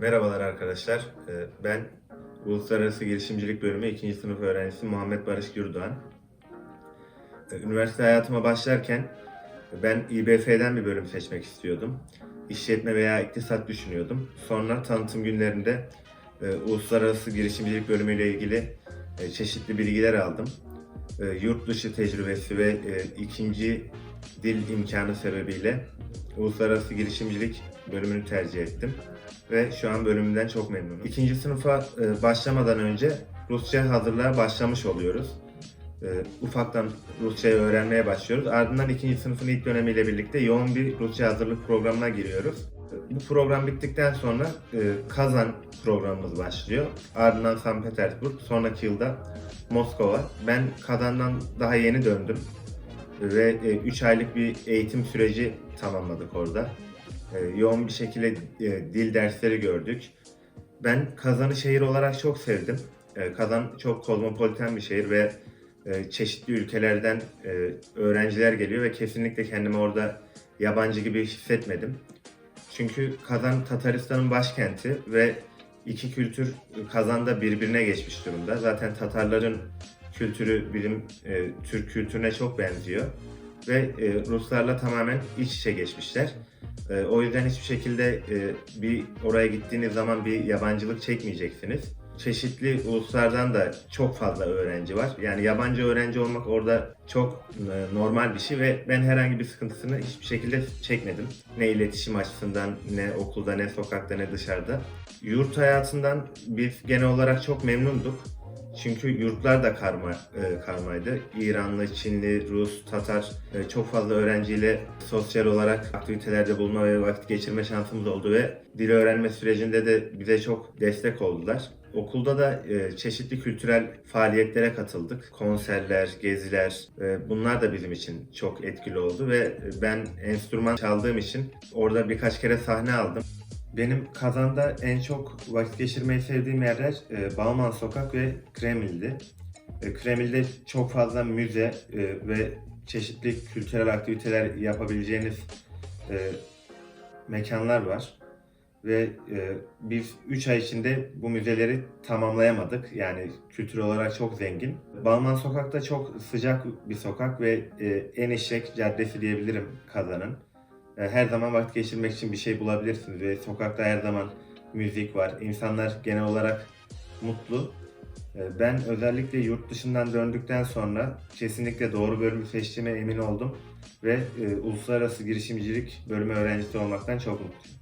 Merhabalar arkadaşlar. Ee, Ben Uluslararası Girişimcilik Bölümü 2. sınıf öğrencisi Muhammed Barış Gürdoğan. Ee, Üniversite hayatıma başlarken ben İBF'den bir bölüm seçmek istiyordum. İşletme veya iktisat düşünüyordum. Sonra tanıtım günlerinde e, Uluslararası Girişimcilik Bölümü ile ilgili e, çeşitli bilgiler aldım. E, Yurt dışı tecrübesi ve ikinci dil imkanı sebebiyle Uluslararası Girişimcilik bölümünü tercih ettim ve şu an bölümümden çok memnunum. İkinci sınıfa e, başlamadan önce Rusça hazırlığa başlamış oluyoruz. E, ufaktan Rusçayı öğrenmeye başlıyoruz. Ardından ikinci sınıfın ilk dönemiyle birlikte yoğun bir Rusça hazırlık programına giriyoruz. E, Bu program bittikten sonra Kazan programımız başlıyor. Ardından St. Petersburg, sonraki yılda Moskova. Ben Kazan'dan daha yeni döndüm ve 3 aylık bir eğitim süreci tamamladık orada. E, yoğun bir şekilde e, dil dersleri gördük. Ben Kazan'ı şehir olarak çok sevdim. E, Kazan çok kozmopoliten bir şehir ve e, çeşitli ülkelerden e, öğrenciler geliyor ve kesinlikle kendimi orada yabancı gibi hissetmedim. Çünkü Kazan Tataristan'ın başkenti ve iki kültür Kazan'da birbirine geçmiş durumda. Zaten Tatarların kültürü bizim e, Türk kültürüne çok benziyor ve e, Ruslarla tamamen iç içe geçmişler. E, o yüzden hiçbir şekilde e, bir oraya gittiğiniz zaman bir yabancılık çekmeyeceksiniz. Çeşitli uluslardan da çok fazla öğrenci var. Yani yabancı öğrenci olmak orada çok e, normal bir şey ve ben herhangi bir sıkıntısını hiçbir şekilde çekmedim. Ne iletişim açısından, ne okulda, ne sokakta, ne dışarıda. Yurt hayatından biz genel olarak çok memnunduk. Çünkü yurtlar da karma e, karmaydı. İranlı, Çinli, Rus, Tatar e, çok fazla öğrenciyle sosyal olarak aktivitelerde bulunma ve vakit geçirme şansımız oldu ve dil öğrenme sürecinde de bize çok destek oldular. Okulda da e, çeşitli kültürel faaliyetlere katıldık. Konserler, geziler e, bunlar da bizim için çok etkili oldu ve ben enstrüman çaldığım için orada birkaç kere sahne aldım. Benim Kazan'da en çok vakit geçirmeyi sevdiğim yerler e, Bauman Sokak ve Kreml'di. E, Kreml'de çok fazla müze e, ve çeşitli kültürel aktiviteler yapabileceğiniz e, mekanlar var. Ve e, biz 3 ay içinde bu müzeleri tamamlayamadık. Yani kültür olarak çok zengin. Balman Sokak'ta çok sıcak bir sokak ve e, en eşek caddesi diyebilirim Kazan'ın. E, her zaman vakit geçirmek için bir şey bulabilirsiniz ve sokakta her zaman müzik var. İnsanlar genel olarak mutlu. E, ben özellikle yurt dışından döndükten sonra kesinlikle doğru bölümü seçtiğime emin oldum ve e, uluslararası girişimcilik bölümü öğrencisi olmaktan çok mutluyum.